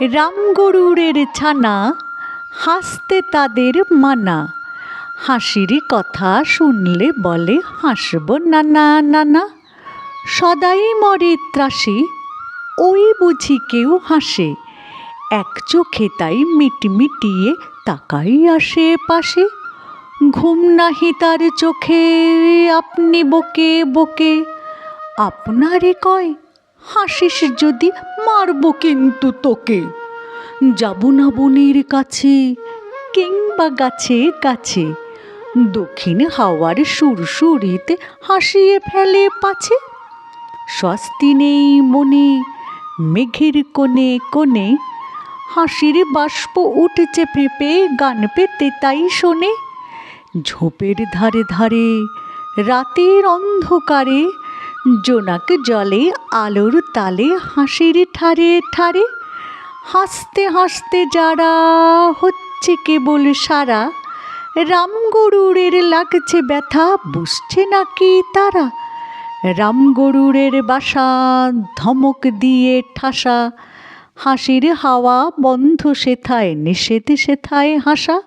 রামগরুড়ের ছানা হাসতে তাদের মানা। হাসির কথা শুনলে বলে, হাসব নানা নানা সদাই মরে ত্রাসে, ওই বুঝি কেউ হাসে। এক চোখে তাই মিটমিটিয়ে তাকাই আসে পাশে ঘুম নাহি তার চোখে, আপনি বকে বকে। আপনারে কয় হাসিস যদি মারব কিন্তু তোকে। যাব না বনের কাছে কিংবা গাছে গাছে দক্ষিণ হাওয়ার সুরসুরিতে হাসিয়ে ফেলে পাছে। স্বস্তি নেই মনে, মেঘের কোণে কোণে। হাসির বাষ্প উঠছে পেঁপে গান পেতে তাই শোনে। ঝোপের ধারে ধারে রাতের অন্ধকারে জোনাক জলে, আলোর তালে, হাসির ঠারে ঠারে। হাসতে হাসতে যারা হচ্ছে কেবল সারা। রামগরুড়ের লাগছে ব্যথা, বুঝছে নাকি তারা? রামগরুড়ের বাসা ধমক দিয়ে ঠাসা। হাসির হাওয়া বন্ধ সেথায়, নিষেধ সেথায় হাসা।